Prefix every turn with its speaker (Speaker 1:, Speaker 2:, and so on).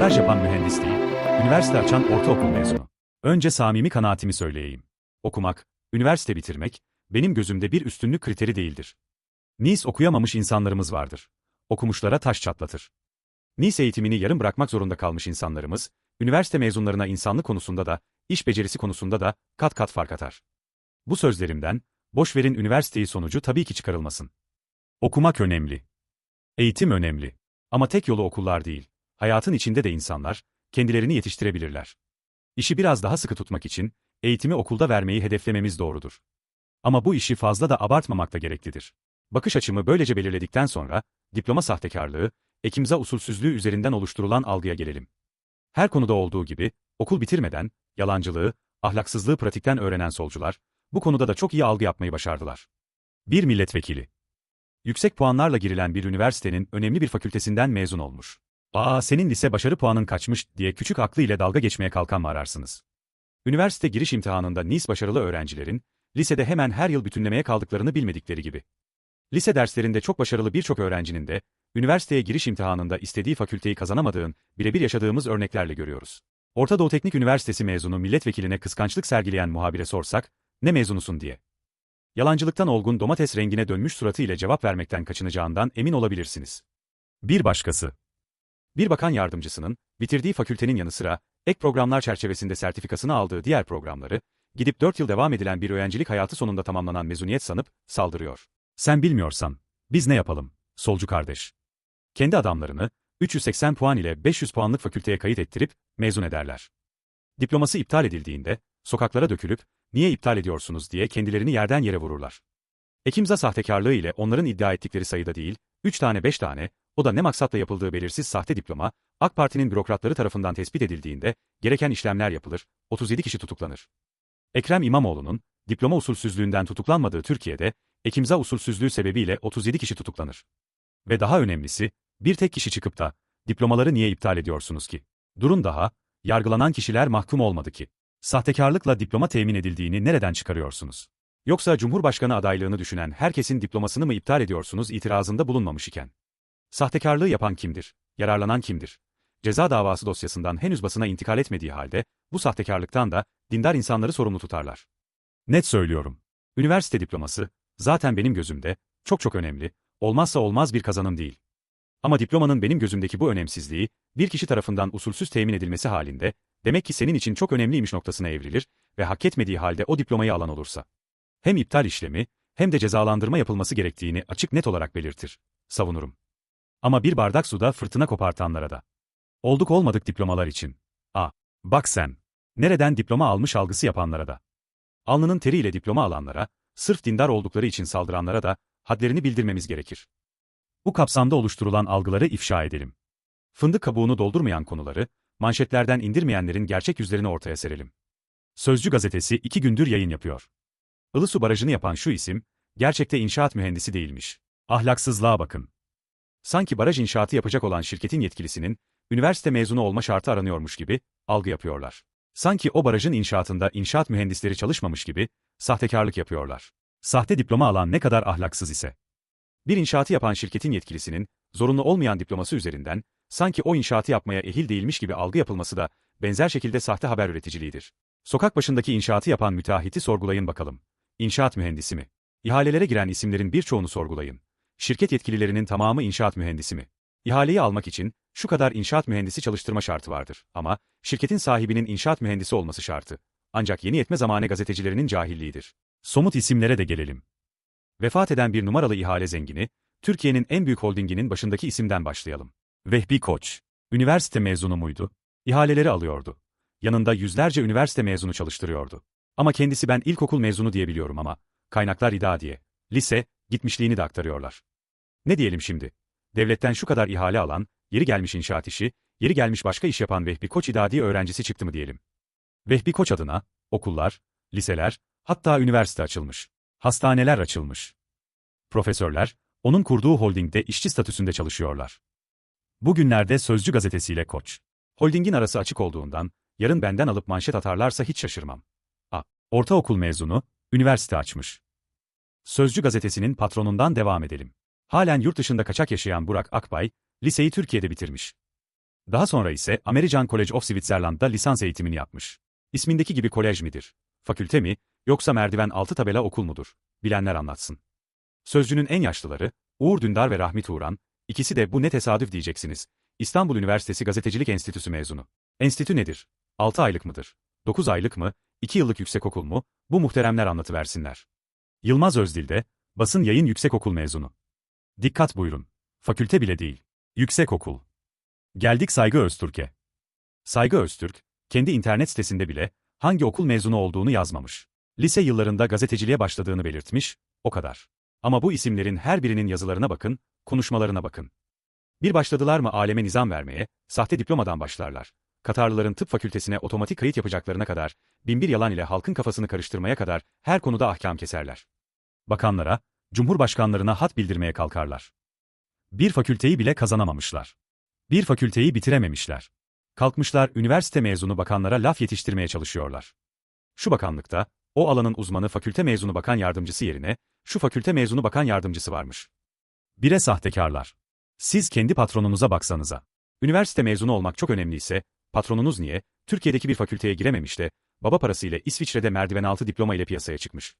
Speaker 1: baraj yapan mühendis değil, üniversite açan ortaokul mezunu. Önce samimi kanaatimi söyleyeyim. Okumak, üniversite bitirmek, benim gözümde bir üstünlük kriteri değildir. Nice okuyamamış insanlarımız vardır. Okumuşlara taş çatlatır. Nice eğitimini yarım bırakmak zorunda kalmış insanlarımız, üniversite mezunlarına insanlık konusunda da, iş becerisi konusunda da kat kat fark atar. Bu sözlerimden, boş verin üniversiteyi sonucu tabii ki çıkarılmasın. Okumak önemli. Eğitim önemli. Ama tek yolu okullar değil. Hayatın içinde de insanlar, kendilerini yetiştirebilirler. İşi biraz daha sıkı tutmak için, eğitimi okulda vermeyi hedeflememiz doğrudur. Ama bu işi fazla da abartmamak da gereklidir. Bakış açımı böylece belirledikten sonra, diploma sahtekarlığı, ekimza usulsüzlüğü üzerinden oluşturulan algıya gelelim. Her konuda olduğu gibi, okul bitirmeden, yalancılığı, ahlaksızlığı pratikten öğrenen solcular, bu konuda da çok iyi algı yapmayı başardılar. Bir milletvekili. Yüksek puanlarla girilen bir üniversitenin önemli bir fakültesinden mezun olmuş. Aa senin lise başarı puanın kaçmış diye küçük aklı ile dalga geçmeye kalkan mı ararsınız? Üniversite giriş imtihanında NIS başarılı öğrencilerin, lisede hemen her yıl bütünlemeye kaldıklarını bilmedikleri gibi. Lise derslerinde çok başarılı birçok öğrencinin de, üniversiteye giriş imtihanında istediği fakülteyi kazanamadığın, birebir yaşadığımız örneklerle görüyoruz. Orta Doğu Teknik Üniversitesi mezunu milletvekiline kıskançlık sergileyen muhabire sorsak, ne mezunusun diye. Yalancılıktan olgun domates rengine dönmüş suratı ile cevap vermekten kaçınacağından emin olabilirsiniz. Bir başkası. Bir bakan yardımcısının, bitirdiği fakültenin yanı sıra, ek programlar çerçevesinde sertifikasını aldığı diğer programları, gidip 4 yıl devam edilen bir öğrencilik hayatı sonunda tamamlanan mezuniyet sanıp, saldırıyor. Sen bilmiyorsan, biz ne yapalım, solcu kardeş? Kendi adamlarını, 380 puan ile 500 puanlık fakülteye kayıt ettirip, mezun ederler. Diploması iptal edildiğinde, sokaklara dökülüp, niye iptal ediyorsunuz diye kendilerini yerden yere vururlar. Ekimza sahtekarlığı ile onların iddia ettikleri sayıda değil, 3 tane 5 tane, o da ne maksatla yapıldığı belirsiz sahte diploma, AK Parti'nin bürokratları tarafından tespit edildiğinde, gereken işlemler yapılır, 37 kişi tutuklanır. Ekrem İmamoğlu'nun, diploma usulsüzlüğünden tutuklanmadığı Türkiye'de, Ekimza usulsüzlüğü sebebiyle 37 kişi tutuklanır. Ve daha önemlisi, bir tek kişi çıkıp da, diplomaları niye iptal ediyorsunuz ki? Durun daha, yargılanan kişiler mahkum olmadı ki. Sahtekarlıkla diploma temin edildiğini nereden çıkarıyorsunuz? Yoksa Cumhurbaşkanı adaylığını düşünen herkesin diplomasını mı iptal ediyorsunuz itirazında bulunmamış iken? Sahtekarlığı yapan kimdir? Yararlanan kimdir? Ceza davası dosyasından henüz basına intikal etmediği halde, bu sahtekarlıktan da dindar insanları sorumlu tutarlar. Net söylüyorum. Üniversite diploması, zaten benim gözümde, çok çok önemli, olmazsa olmaz bir kazanım değil. Ama diplomanın benim gözümdeki bu önemsizliği, bir kişi tarafından usulsüz temin edilmesi halinde, demek ki senin için çok önemliymiş noktasına evrilir ve hak etmediği halde o diplomayı alan olursa. Hem iptal işlemi, hem de cezalandırma yapılması gerektiğini açık net olarak belirtir. Savunurum. Ama bir bardak suda fırtına kopartanlara da. Olduk olmadık diplomalar için. A. Bak sen. Nereden diploma almış algısı yapanlara da. Alnının teriyle diploma alanlara, sırf dindar oldukları için saldıranlara da, hadlerini bildirmemiz gerekir. Bu kapsamda oluşturulan algıları ifşa edelim. Fındık kabuğunu doldurmayan konuları, manşetlerden indirmeyenlerin gerçek yüzlerini ortaya serelim. Sözcü gazetesi iki gündür yayın yapıyor. Ilısu barajını yapan şu isim, gerçekte inşaat mühendisi değilmiş. Ahlaksızlığa bakın. Sanki baraj inşaatı yapacak olan şirketin yetkilisinin, üniversite mezunu olma şartı aranıyormuş gibi, algı yapıyorlar. Sanki o barajın inşaatında inşaat mühendisleri çalışmamış gibi, sahtekarlık yapıyorlar. Sahte diploma alan ne kadar ahlaksız ise. Bir inşaatı yapan şirketin yetkilisinin, zorunlu olmayan diploması üzerinden, sanki o inşaatı yapmaya ehil değilmiş gibi algı yapılması da, benzer şekilde sahte haber üreticiliğidir. Sokak başındaki inşaatı yapan müteahhiti sorgulayın bakalım. İnşaat mühendisi mi? İhalelere giren isimlerin birçoğunu sorgulayın. Şirket yetkililerinin tamamı inşaat mühendisi mi? İhaleyi almak için, şu kadar inşaat mühendisi çalıştırma şartı vardır. Ama, şirketin sahibinin inşaat mühendisi olması şartı. Ancak yeni yetme zamanı gazetecilerinin cahilliğidir. Somut isimlere de gelelim. Vefat eden bir numaralı ihale zengini, Türkiye'nin en büyük holdinginin başındaki isimden başlayalım. Vehbi Koç. Üniversite mezunu muydu? İhaleleri alıyordu. Yanında yüzlerce üniversite mezunu çalıştırıyordu. Ama kendisi ben ilkokul mezunu diyebiliyorum ama, kaynaklar iddia diye, lise, gitmişliğini de aktarıyorlar. Ne diyelim şimdi? Devletten şu kadar ihale alan, yeri gelmiş inşaat işi, yeri gelmiş başka iş yapan Vehbi Koç idadi öğrencisi çıktı mı diyelim. Vehbi Koç adına, okullar, liseler, hatta üniversite açılmış. Hastaneler açılmış. Profesörler, onun kurduğu holdingde işçi statüsünde çalışıyorlar. Bugünlerde Sözcü gazetesiyle Koç. Holdingin arası açık olduğundan, yarın benden alıp manşet atarlarsa hiç şaşırmam. A. Ortaokul mezunu, üniversite açmış. Sözcü gazetesinin patronundan devam edelim. Halen yurt dışında kaçak yaşayan Burak Akbay, liseyi Türkiye'de bitirmiş. Daha sonra ise American College of Switzerland'da lisans eğitimini yapmış. İsmindeki gibi kolej midir? Fakülte mi? Yoksa merdiven altı tabela okul mudur? Bilenler anlatsın. Sözcünün en yaşlıları, Uğur Dündar ve Rahmi Turan, ikisi de bu ne tesadüf diyeceksiniz. İstanbul Üniversitesi Gazetecilik Enstitüsü mezunu. Enstitü nedir? 6 aylık mıdır? 9 aylık mı? 2 yıllık yüksekokul mu? Bu muhteremler anlatıversinler. Yılmaz Özdil de, basın yayın yüksekokul mezunu. Dikkat buyurun. Fakülte bile değil. Yüksekokul. Geldik Saygı Öztürk'e. Saygı Öztürk, kendi internet sitesinde bile hangi okul mezunu olduğunu yazmamış. Lise yıllarında gazeteciliğe başladığını belirtmiş, o kadar. Ama bu isimlerin her birinin yazılarına bakın, konuşmalarına bakın. Bir başladılar mı aleme nizam vermeye, sahte diplomadan başlarlar. Katarlıların tıp fakültesine otomatik kayıt yapacaklarına kadar, binbir yalan ile halkın kafasını karıştırmaya kadar her konuda ahkam keserler. Bakanlara, cumhurbaşkanlarına hat bildirmeye kalkarlar. Bir fakülteyi bile kazanamamışlar. Bir fakülteyi bitirememişler. Kalkmışlar üniversite mezunu bakanlara laf yetiştirmeye çalışıyorlar. Şu bakanlıkta, o alanın uzmanı fakülte mezunu bakan yardımcısı yerine, şu fakülte mezunu bakan yardımcısı varmış. Bire sahtekarlar. Siz kendi patronunuza baksanıza. Üniversite mezunu olmak çok önemliyse, patronunuz niye, Türkiye'deki bir fakülteye girememiş de, baba parasıyla İsviçre'de merdiven altı diploma ile piyasaya çıkmış.